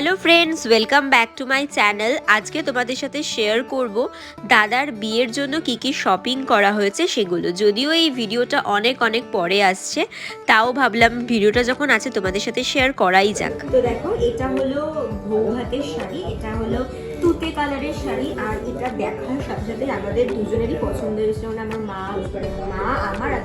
Hello friends, welcome back to my channel. আজকে তোমাদের সাথে শেয়ার করব দাদার বিয়ের জন্য কি কি শপিং করা হয়েছে সেগুলো। যদিও এই ভিডিওটা অনেক অনেক পরে আসছে, তাও ভাবলাম ভিডিওটা যখন আছে তোমাদের সাথে শেয়ার করাই যাক। তো দেখো, এটা হলো বউ শাড়ি, এটা হলো তুতে কালারের শাড়ি, আর এটা দেখার সাথে সাথে আমাদের দুজনেরই পছন্দ হয়েছে। আমার মা মা, আমার আর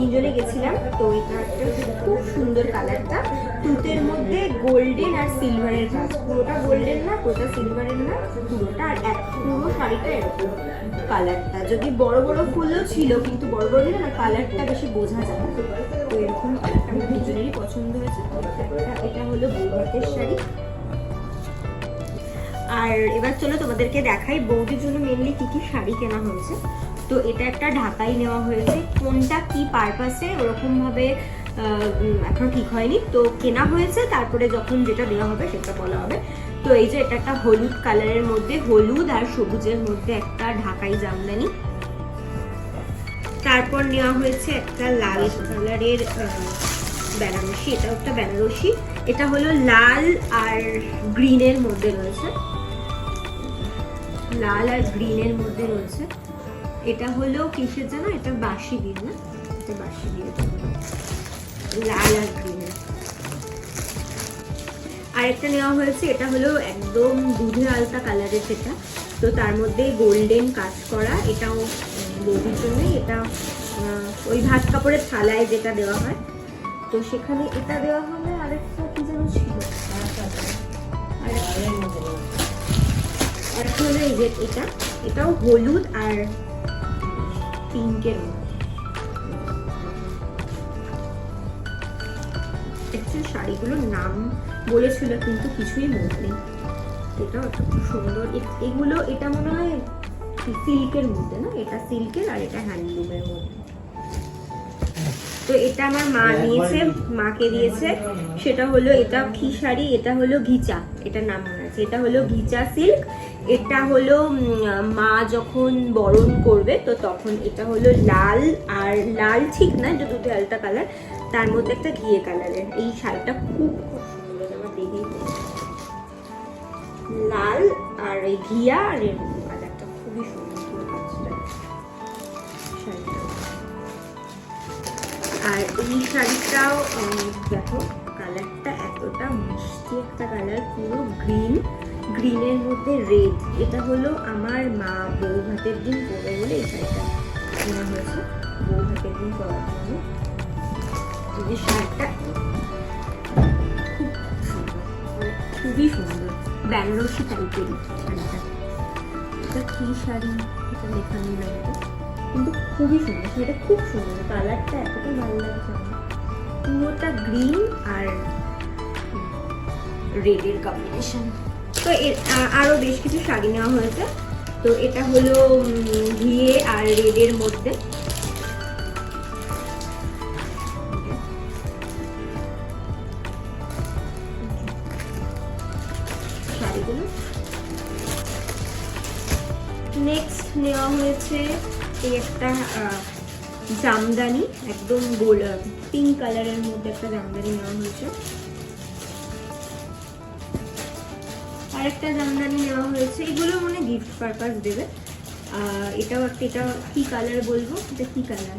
তিনজনে গেছিলাম, তো এটা একটা খুব সুন্দর কালারটা তুতের মধ্যে গোল্ডেন আর সিলভারের কাজ। পুরোটা গোল্ডেন না, পুরোটা সিলভারের না, পুরোটা আর এক পুরো শাড়িটা এরকম কালারটা যদি বড় বড় ফুলও ছিল, কিন্তু বড় বড় না কালারটা বেশি বোঝা যায়। তো এরকম কালারটা আমার দুজনেরই পছন্দ হয়েছে। এটা- হলো বউ হাতের শাড়ি। আর এবার চলো তোমাদেরকে দেখাই বৌদির জন্য মেনলি কি কি শাড়ি কেনা হয়েছে। তো এটা একটা ঢাকাই নেওয়া হয়েছে। কোনটা কি পারপাসে ওরকম ভাবে আহ, উম, এখনও ঠিক হয়নি। তো কেনা হয়েছে তারপরে যখন যেটা দেওয়া হবে সেটা বলা হবে। তো এই যে এটা একটা হলুদ কালারের মধ্যে হলুদ আর সবুজের মধ্যে একটা ঢাকাই জামদানি। তারপর নেওয়া হয়েছে একটা লাল কালারের বেনারসি। এটা একটা বেনারসি। এটা হলো লাল আর গ্রিনের মধ্যে রয়েছে। লাল আর গ্রিনের মধ্যে রয়েছে। এটা হলো কিসের জানো এটা বাসি দিন না? এটা বাসি দিয়ে লাল আর গ্রিনের আরেকটা নেওয়া হয়েছে, এটা হলো একদম দুধে আলতা কালারের সেটা তো তার মধ্যে গোল্ডেন কাজ করা, এটাও বৌদির জন্যই এটা ওই ভাত কাপড়ের থালায় যেটা দেওয়া হয়। তো সেখানে এটা দেওয়া হবে আরেকটা কি যেন ছিল? হলো এই যে এটা। এটাও হলুদ আর পিঙ্কের শাড়িগুলোর নাম বলেছিল কিন্তু কিছুই মনে নেই। এটাও একটা খুব সুন্দর। এগুলো এটা মনে হয় সিল্কের মধ্যে না? এটা সিল্কের আর এটা হ্যান্ডলুমের মধ্যে। তো এটা আমার মা নিয়েছে মাকে দিয়েছে। সেটা হলো এটা কি শাড়ি? এটা হলো ঘিচা। এটা নাম এটা হলো ঘিচা সিল্ক, এটা হলো মা যখন বরণ করবে, তো তখন এটা হলো লাল, আর লাল ঠিক না, এটা দুটো আলটা কালার তার মধ্যে একটা ঘিয়ে কালারের এই শাড়িটা খুব খুব সুন্দর লাল আর এই ঘিয়া আর এরকম কালারটা খুবই সুন্দর আর এই শাড়িটাও দেখো এতটা মিষ্টি একটা কালার, পুরো গ্রিন। গ্রিনের মধ্যে রেড। এটা হলো আমার মা বউ ভাতের দিন পরে বলে এই শাড়িটা কেনা হয়েছে। বউ ভাতের দিন পরার জন্য। এই যে শাড়িটা খুব সুন্দর। খুবই সুন্দর। বেনারসি টাইপেরই শাড়িটা। এটা কি শাড়ি? এটা লেখা নেই না এটা। কিন্তু খুবই সুন্দর। শাড়িটা খুব সুন্দর। কালারটা এতটা ভালো লাগছে পুরোটা গ্রিন আর রেডের কম্বিনেশন তো আরও বেশ কিছু শাড়ি নেওয়া হয়েছে। তো এটা হলো ঘিয়ে আর রেডের মধ্যে। শাড়িগুলো। নেক্সট নেওয়া হয়েছে এই একটা জামদানি, একদম গোল পিঙ্ক কালারের মধ্যে একটা জামদানি নেওয়া হয়েছে। আর একটা জামদানি নেওয়া হয়েছে। এগুলো মানে গিফট পারপাস দেবে। এটাও একটা এটা কি কালার বলব? এটা কি কালার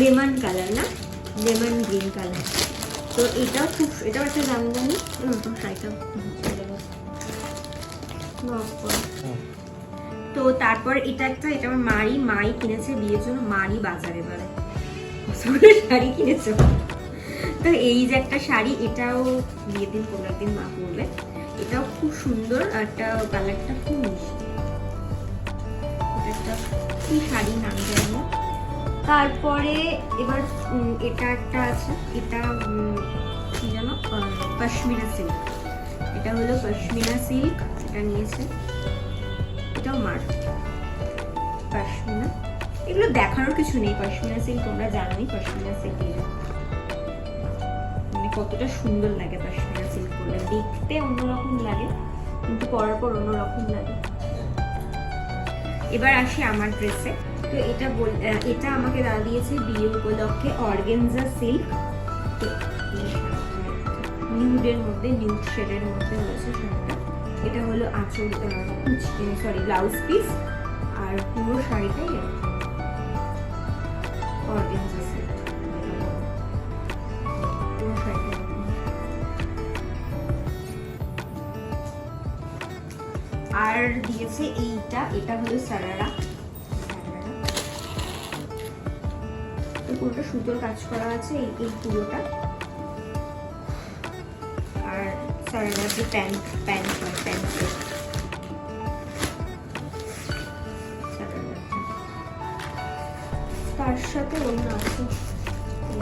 লেমন কালার না? লেমন গ্রিন কালার তো এটাও খুব এটাও একটা জামদানি। নতুন শাড়িটা তো তারপর এটা একটা এটা আমার মাই মাই কিনেছে বিয়ের জন্য। মারই বাজারে বেড়ায় শাড়ি কিনেছে। তো এই যে একটা শাড়ি, এটাও বিয়ের দিন কোনো একদিন মা পরবে। এটাও খুব সুন্দর আর একটা কালারটা খুব মিষ্টি। এটা একটা কি শাড়ি নাম জানি। তারপরে এবার এটা একটা আছে, এটা কি জানো পশমিনা সিল্ক। এটা হলো পশমিনা সিল্ক, এটা নিয়েছে। এটাও মার। পশমিনা এগুলো দেখানোর কিছু নেই পশমিনা সিল্ক তোমরা জানোই পশমিনা সিল্ক মানে কতটা সুন্দর লাগে পশমিনা পরলে দেখতে অন্যরকম লাগে, কিন্তু পরার পর অন্যরকম লাগে। এবার আসি আমার ড্রেসে তো এটা বল এটা আমাকে দাদা দিয়েছে বিয়ে উপলক্ষে অর্গেনজা সিল্ক নিউডের মধ্যে নিউড শেডের মধ্যে হয়েছে শাড়িটা। এটা হলো আঁচল সরি ব্লাউজ পিস আর পুরো শাড়িটাই অর্গেনজা আর দিয়েছে এইটা, এটা হলো সারারা পুরোটা সুতোর কাজ করা আছে, এই এই পুরোটা। আর সারারার যে প্যান্ট প্যান্ট হয়, প্যান্ট তার সাথে অন্য আছে। এই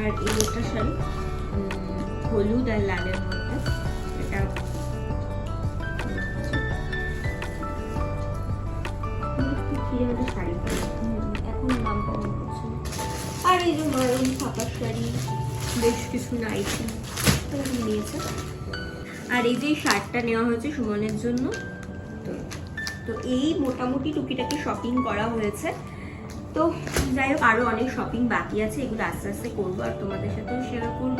আর এই একটা শাড়ি হলুদ আর লালের মধ্যে। এটা আর এই যে মারুন ছাপার শাড়ি বেশ কিছু নাইটি নিয়েছে। আর এই যে শার্টটা নেওয়া হয়েছে সুমনের জন্য, তো তো এই মোটামুটি টুকিটাকি শপিং করা হয়েছে। তো যাই হোক আরও অনেক শপিং বাকি আছে, এগুলো আস্তে আস্তে করব আর তোমাদের সাথেও শেয়ার করব।